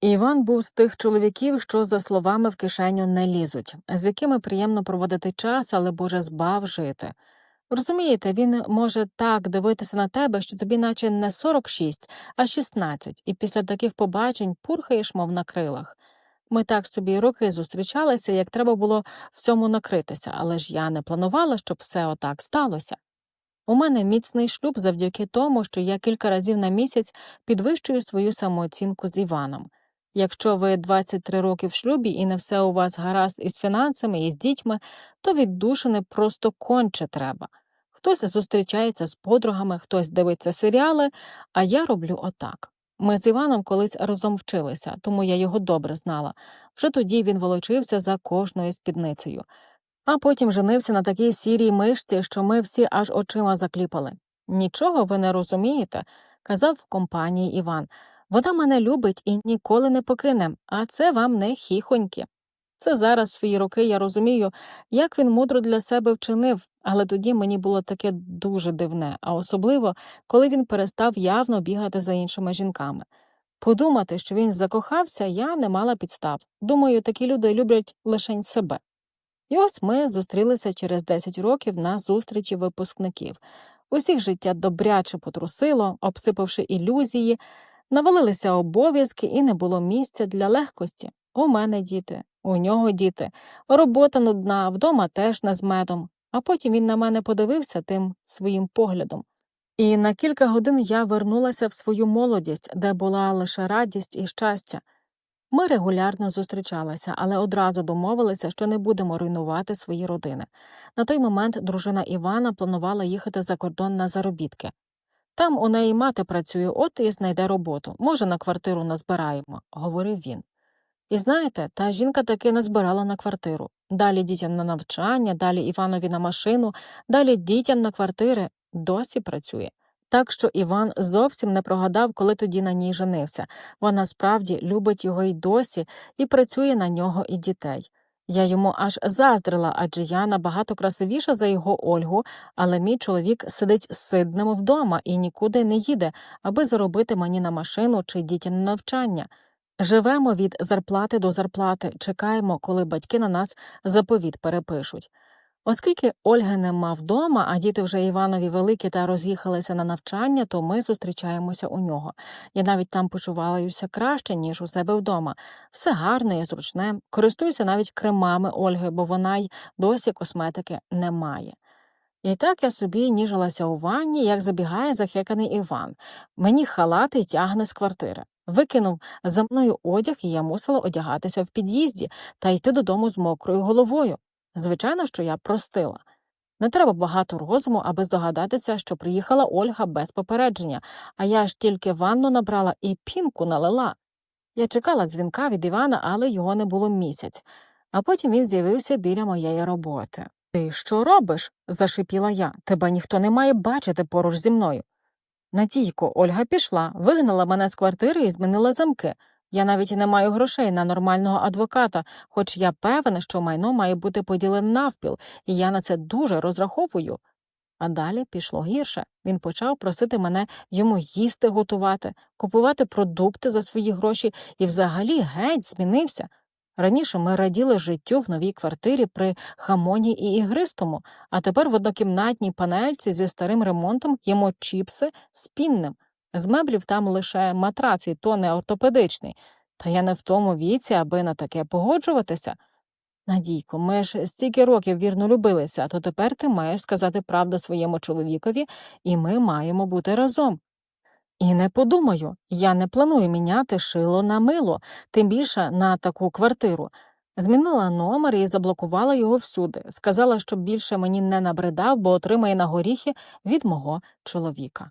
Іван був з тих чоловіків, що за словами в кишеню не лізуть, з якими приємно проводити час, але Боже збав жити. Розумієте, він може так дивитися на тебе, що тобі наче не 46, а 16, і після таких побачень пурхаєш, мов на крилах. Ми так собі роки зустрічалися, як треба було в цьому накритися, але ж я не планувала, щоб все отак сталося. У мене міцний шлюб завдяки тому, що я кілька разів на місяць підвищую свою самооцінку з Іваном. Якщо ви 23 роки в шлюбі і не все у вас гаразд із фінансами і з дітьми, то віддушини просто конче треба. Хтось зустрічається з подругами, хтось дивиться серіали, а я роблю отак. Ми з Іваном колись разом вчилися, тому я його добре знала. Вже тоді він волочився за кожною спідницею. А потім женився на такій сірій мишці, що ми всі аж очима закліпали. Нічого ви не розумієте, казав в компанії Іван. Вона мене любить і ніколи не покине, а це вам не хіхоньки. Це зараз свої роки я розумію, як він мудро для себе вчинив, але тоді мені було таке дуже дивне, а особливо, коли він перестав явно бігати за іншими жінками. Подумати, що він закохався, я не мала підстав. Думаю, такі люди люблять лишень себе. І ось ми зустрілися через 10 років на зустрічі випускників. Усіх життя добряче потрусило, обсипавши ілюзії, навалилися обов'язки і не було місця для легкості. У мене діти, у нього діти, робота нудна, вдома теж не з медом. А потім він на мене подивився тим своїм поглядом. І на кілька годин я вернулася в свою молодість, де була лише радість і щастя. Ми регулярно зустрічалися, але одразу домовилися, що не будемо руйнувати свої родини. На той момент дружина Івана планувала їхати за кордон на заробітки. Там у неї мати працює, от і знайде роботу. Може, на квартиру назбираємо, говорив він. І знаєте, та жінка таки назбирала на квартиру. Далі дітям на навчання, далі Іванові на машину, далі дітям на квартири досі працює. Так що Іван зовсім не прогадав, коли тоді на ній женився. Вона справді любить його й досі і працює на нього і дітей. Я йому аж заздрила, адже я набагато красивіша за його Ольгу, але мій чоловік сидить сидним вдома і нікуди не їде, аби заробити мені на машину чи дітям на навчання. Живемо від зарплати до зарплати, чекаємо, коли батьки на нас заповіт перепишуть. Оскільки Ольги нема вдома, а діти вже Іванові великі та роз'їхалися на навчання, то ми зустрічаємося у нього. Я навіть там почуваюся краще, ніж у себе вдома. Все гарне і зручне. Користуюся навіть кремами Ольги, бо вона й досі косметики не має. І так я собі ніжилася у ванні, як забігає захеканий Іван. Мені халати тягне з квартири. Викинув за мною одяг, і я мусила одягатися в під'їзді та йти додому з мокрою головою. Звичайно, що я простила. Не треба багато розуму, аби здогадатися, що приїхала Ольга без попередження, а я ж тільки ванну набрала і пінку налила. Я чекала дзвінка від Івана, але його не було місяць, а потім він з'явився біля моєї роботи. Ти що робиш? зашипіла я. Тебе ніхто не має бачити поруч зі мною. Надійко, Ольга пішла, вигнала мене з квартири і змінила замки. Я навіть не маю грошей на нормального адвоката, хоч я певна, що майно має бути поділене навпіл, і я на це дуже розраховую. А далі пішло гірше. Він почав просити мене йому їсти готувати, купувати продукти за свої гроші і взагалі геть змінився. Раніше ми раділи життю в новій квартирі при хамоні і ігристому, а тепер в однокімнатній панельці зі старим ремонтом їмо чіпси з пінним. З меблів там лише матрац, і то не ортопедичний. Та я не в тому віці, аби на таке погоджуватися. Надійко, ми ж стільки років вірно любилися, то тепер ти маєш сказати правду своєму чоловікові, і ми маємо бути разом. І не подумаю, я не планую міняти шило на мило, тим більше на таку квартиру. Змінила номер і заблокувала його всюди. Сказала, щоб більше мені не набридав, бо отримає на горіхи від мого чоловіка.